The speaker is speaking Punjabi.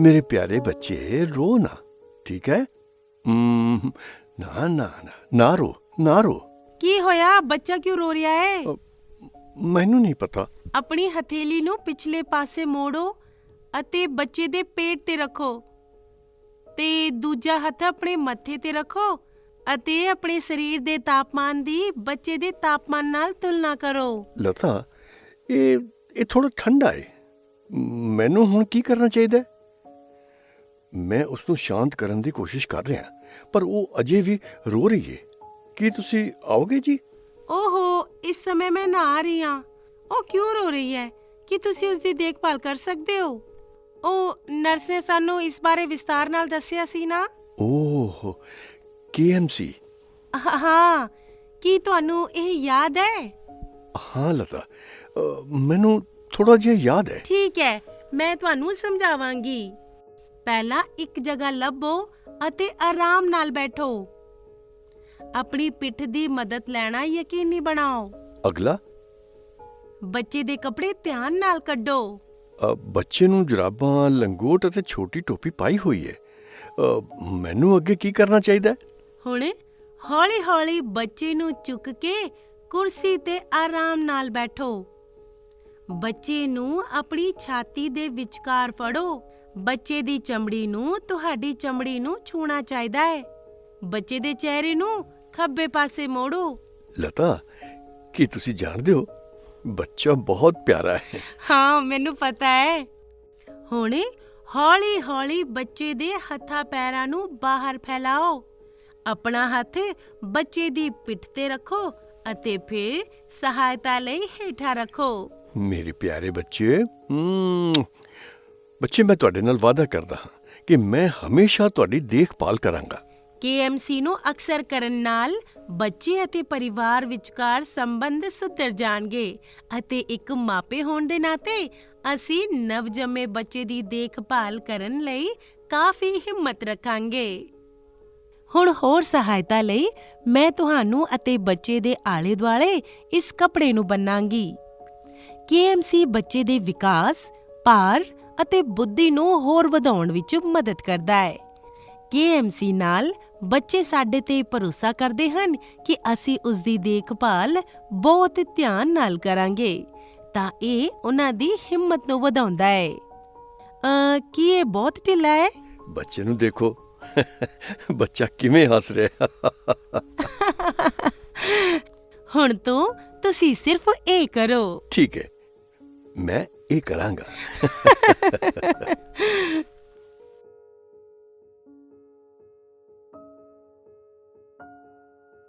ਮੇਰੇ ਪਿਆਰੇ ਬੱਚੇ ਰੋ ਨਾ ਠੀਕ ਹੈ? ਹਮ, ਨਾ ਨਾ ਨਾ ਨਾ ਰੋ ਨਾ ਰੋ। ਕੀ ਹੋਇਆ? ਬੱਚਾ ਕਿਉਂ ਰੋ ਰਿਹਾ ਹੈ? ਮੈਨੂੰ ਨਹੀਂ ਪਤਾ। ਆਪਣੀ ਹਥੇਲੀ ਨੂੰ ਪਿਛਲੇ ਪਾਸੇ ਮੋੜੋ ਅਤੇ ਬੱਚੇ ਦੇ ਪੇਟ ਤੇ ਰੱਖੋ ਤੇ ਦੂਜਾ ਹੱਥ ਆਪਣੇ ਮੱਥੇ ਤੇ ਰੱਖੋ ਅਤੇ ਆਪਣੇ ਸਰੀਰ ਦੇ ਤਾਪਮਾਨ ਦੀ ਬੱਚੇ ਦੇ ਤਾਪਮਾਨ ਨਾਲ ਤੁਲਨਾ ਕਰੋ। ਲਤਾ ਇਹ ਇਹ ਥੋੜਾ ਠੰਡਾ ਹੈ। ਮੈਨੂੰ ਹੁਣ ਕੀ ਕਰਨਾ ਚਾਹੀਦਾ ਹੈ? ਮੈਂ ਉਸ ਨੂੰ ਸ਼ਾਂਤ ਕਰਨ ਦੀ ਕੋਸ਼ਿਸ਼ ਕਰ ਰਿਹਾ ਪਰ ਉਹ ਅਜੇ ਵੀ ਰੋ ਰਹੀ ਹੈ ਕੀ ਤੁਸੀਂ ਆਓਗੇ ਜੀ? ਓਹੋ ਇਸ ਸਮੇਂ ਮੈਂ ਨਹਾ ਰਹੀ ਹਾਂ। ਉਹ ਕਿਉਂ ਰੋ ਰਹੀ ਹੈ? ਕੀ ਤੁਸੀਂ ਉਸ ਦੀ ਦੇਖਭਾਲ ਕਰ ਸਕਦੇ ਹੋ? ਉਹ ਨਰਸ ਨੇ ਸਾਨੂੰ ਇਸ ਬਾਰੇ ਵਿਸਤਾਰ ਨਾਲ ਦੱਸਿਆ ਸੀ ਨਾ? ਓਹ ਕੇਐਮਸੀ ਹਾਂ, ਹਾਂ ਕੀ ਤੁਹਾਨੂੰ ਇਹ ਯਾਦ ਹੈ? ਹਾਂ ਲਤਾ। ਮੈਨੂੰ ਥੋੜਾ ਜਿਹਾ ਯਾਦ ਹੈ। ਠੀਕ ਹੈ ਮੈਂ ਤੁਹਾਨੂੰ ਸਮਝਾਵਾਂਗੀ। ਪਹਿਲਾਂ ਇੱਕ ਜਗ੍ਹਾ ਲੱਭੋ ਅਤੇ ਆਰਾਮ ਨਾਲ ਬੈਠੋ। ਆਪਣੀ ਪਿੱਠ ਦੀ ਮਦਦ ਲੈਣਾ ਯਕੀਨੀ ਬਣਾਓ। ਅਗਲਾ? ਬੱਚੇ ਦੇ ਕੱਪੜੇ ਧਿਆਨ ਨਾਲ ਕੱਢੋ। ਅ, ਬੱਚੇ ਨੂੰ ਜਰਾਬਾਂ ਲੰਗੋਟ ਅਤੇ ਛੋਟੀ ਟੋਪੀ ਪਾਈ ਹੋਈ ਹੈ ਅ, ਮੈਨੂੰ ਅੱਗੇ ਕੀ ਕਰਨਾ ਚਾਹੀਦਾ? ਹੈ? ਹੁਣ ਹੌਲੀ-ਹੌਲੀ ਬੱਚੇ ਨੂੰ ਚੁੱਕ ਕੇ ਕੁਰਸੀ ਤੇ ਆਰਾਮ ਨਾਲ ਬੈਠੋ। ਬੱਚੇ ਨੂੰ ਆਪਣੀ ਛਾਤੀ ਦੇ ਵਿਚਕਾਰ ਫੜੋ। ਬੱਚੇ ਦੀ ਚਮੜੀ ਨੂੰ ਤੁਹਾਡੀ ਚਮੜੀ ਨੂੰ ਛੂਣਾ ਚਾਹੀਦਾ ਹੈ। ਬੱਚੇ ਦੇ ਚਿਹਰੇ ਨੂੰ ਖੱਬੇ ਪਾਸੇ ਮੋੜੋ। ਲਤਾ ਕੀ ਤੁਸੀਂ ਜਾਣਦੇ ਹੋ? ਬੱਚਾ ਬਹੁਤ ਪਿਆਰਾ ਹੈ। ਹਾਂ ਮੈਨੂੰ ਪਤਾ ਹੈ। ਹੁਣ ਹੌਲੀ-ਹੌਲੀ ਬੱਚੇ ਦੇ ਹੱਥਾਂ ਪੈਰਾਂ ਨੂੰ ਬਾਹਰ ਫੈਲਾਓ। ਆਪਣਾ ਹੱਥ ਬੱਚੇ ਦੀ ਪਿੱਠ ਤੇ ਰੱਖੋ ਅਤੇ ਫਿਰ ਸਹਾਇਤਾ ਲਈ ਹੇਠਾਂ ਰੱਖੋ। ਮੇਰੇ ਪਿਆਰੇ ਬੱਚੇ ਬੱਚੇ, ਮੈਂ ਤੁਹਾਡੇ ਨਾਲ ਵਾਅਦਾ ਕਰਦਾ ਹਾਂ ਕਿ ਮੈਂ ਹਮੇਸ਼ਾ ਤੁਹਾਡੀ ਦੇਖਭਾਲ ਕਰਾਂਗਾ। KMC ਨੂੰ ਅਕਸਰ ਕਰਨ ਨਾਲ ਬੱਚੇ ਅਤੇ ਪਰਿਵਾਰ ਵਿਚਕਾਰ ਸੰਬੰਧ ਸੁਧਰ ਜਾਣਗੇ ਅਤੇ ਇੱਕ ਮਾਪੇ ਹੋਣ ਦੇ ਨਾਤੇ ਅਸੀਂ ਨਵਜੰਮੇ ਬੱਚੇ ਦੀ ਦੇਖਭਾਲ ਕਰਨ ਲਈ ਕਾਫੀ ਹਿੰਮਤ ਰੱਖਾਂਗੇ। ਹੁਣ ਹੋਰ ਸਹਾਇਤਾ ਲਈ ਮੈਂ ਤੁਹਾਨੂੰ ਅਤੇ ਬੱਚੇ ਦੇ ਆਲੇ-ਦੁਆਲੇ ਇਸ ਕੱਪੜੇ ਨੂੰ ਬੰਨਾਂਗੀ। KMC ਬੱਚੇ ਦੇ ਵਿਕਾਸ, ਭਾਰ ਅਤੇ ਬੁੱਧੀ ਨੂੰ ਹੋਰ ਵਧਾਉਣ ਵਿੱਚ ਮਦਦ ਕਰਦਾ ਹੈ। KMC ਨਾਲ ਬੱਚੇ ਸਾਡੇ ਤੇ ਭਰੋਸਾ ਕਰਦੇ ਹਨ ਕਿ ਅਸੀਂ ਉਸ ਦੀ ਦੇਖਭਾਲ ਬਹੁਤ ਧਿਆਨ ਨਾਲ ਕਰਾਂਗੇ ਤਾਂ ਇਹ ਉਹਨਾਂ ਦੀ ਹਿੰਮਤ ਨੂੰ ਵਧਾਉਂਦਾ ਹੈ। ਅ ਕੀ ਇਹ ਬਹੁਤ ਢਿੱਲਾ ਹੈ? ਬੱਚੇ ਨੂੰ ਦੇਖੋ ਬੱਚਾ ਕਿਵੇਂ ਹੱਸ ਰਿਹਾ ਹੁਣ ਤੋਂ ਤੁਸੀਂ ਸਿਰਫ ਇਹ ਕਰੋ ਠੀਕ ਹੈ ਮੈਂ ਇਹ ਕਰਾਂਗਾ।